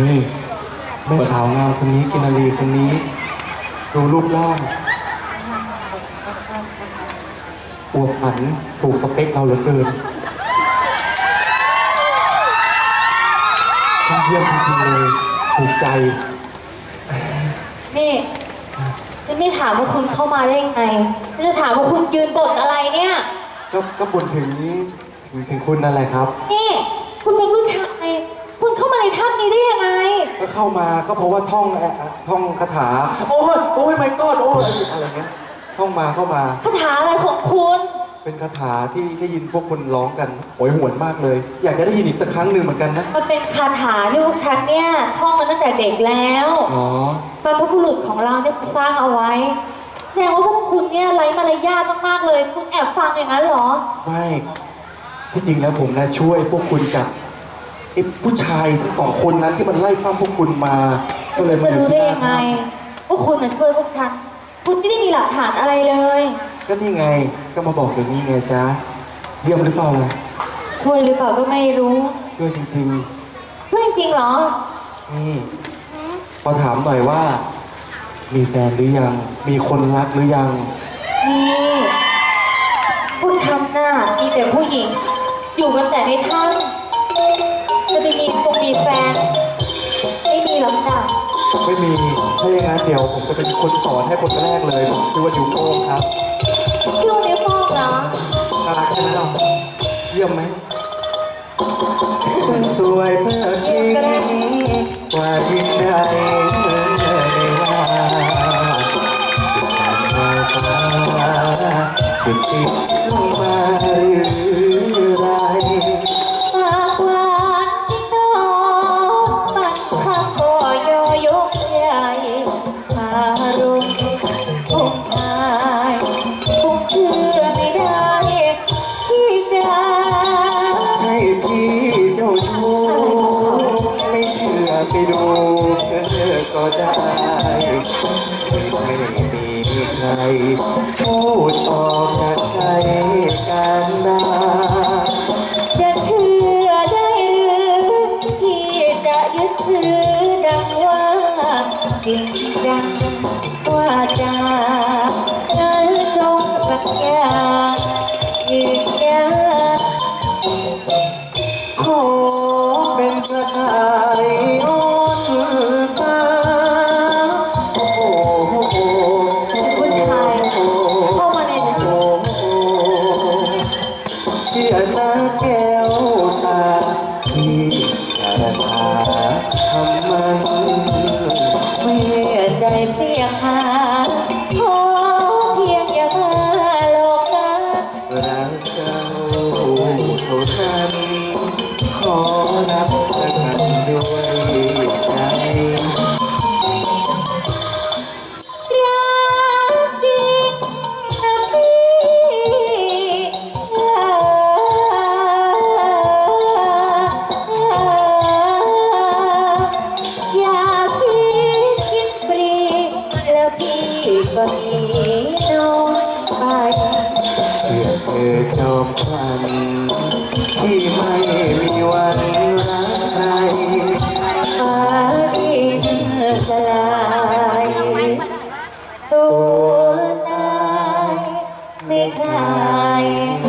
นี่แม่สาวงามคนนี้กินนารีคนนี้ ดูรูปร่างอวบอันถูกสเปคเราเหลือเกินเยี่ยมจริงๆเลยถูกใจ นี่ฉันไม่ถามว่าคุณเข้ามาได้ยังไงฉันจะถามว่าคุณยืนบ่นอะไรเนี่ย ก็ก็บ่นถึงถึงถึงคุณนั่นแหละครับ นี่ ก็เข้ามาก็เพราะว่าท่องเอ่อท่องคาถา โอ้ยโอ้ยไม่กอดโอ้ยอะไรเงี้ยท่องมาเข้ามา คาถาอะไรของคุณ เป็นคาถาที่ได้ยินพวกคุณร้องกันโอยหวนมากเลย อยากจะได้ยินอีกสักครั้งหนึ่งเหมือนกันนะมันเป็นคาถาที่พวกฉันเนี่ยท่องมาตั้งแต่เด็กแล้วอ๋อบรรพบุรุษของเราเนี่ยสร้างเอาไว้แสดงว่าพวกคุณเนี่ยไร้มารยาทมากๆเลย คุณแอบฟังอย่างนั้นเหรอ ไม่ที่จริงแล้วผมนะช่วยพวกคุณกับไอ้ผู้ชายทั้งสองคนนั้นที่มันไล่ปั้มพวกคุณมา ก็เลยจะมาอยู่รู้ที่ได้หน้ายังไงถ้ว่าคุณน่ะช่วยพวกฉันคุณไม่ได้มีหลักฐานอะไรเลยำก็นี่ไง ก็มาบอกอย่างนี้ไงจ๊ะ เยี่ยมหรือเปล่าล่ะช่วยหรือเปล่าก็ไม่รู้ช่วยจริงช่วยจริงๆเหรอๆ นี่ พอถามหน่อยว่า มีแฟนหรือยัง มีคนรักหรือยัง นี่พวกฉันน่ะมีแต่ผู้หญิง อยู่กันแต่ในถ้ำ ไม่มีถ้าอย่างนั้นเดี๋ยวผมจะเป็นคนสอนให้คนแรกเลยผมชื่อว่าดิวโป้งครับชื่อนิ้วโป้งเหรอน่ารักใช่ไหมเราเยี่ยมไหมฉันสวยเพื่อทิ้งกว่าดินใดเมื่อในลาจะสานมาฟ้าจะติด เธอก็ได้ไม่มีใครพูดออกจากใจกันได้จะเชื่อได้หรือที่จะยึดถือดังว่าจริงจังว่าจา แก้วตาที่คาถาทำมันเมื่อใดเพียงหาขอเพียงอย่ามาหลอกกันรักเจ้าเท่านั้นขอรับกันด้วย คืจอมขวันที่ไม่มีวันรักใครอาที่สลายตัวตายไม่คลาย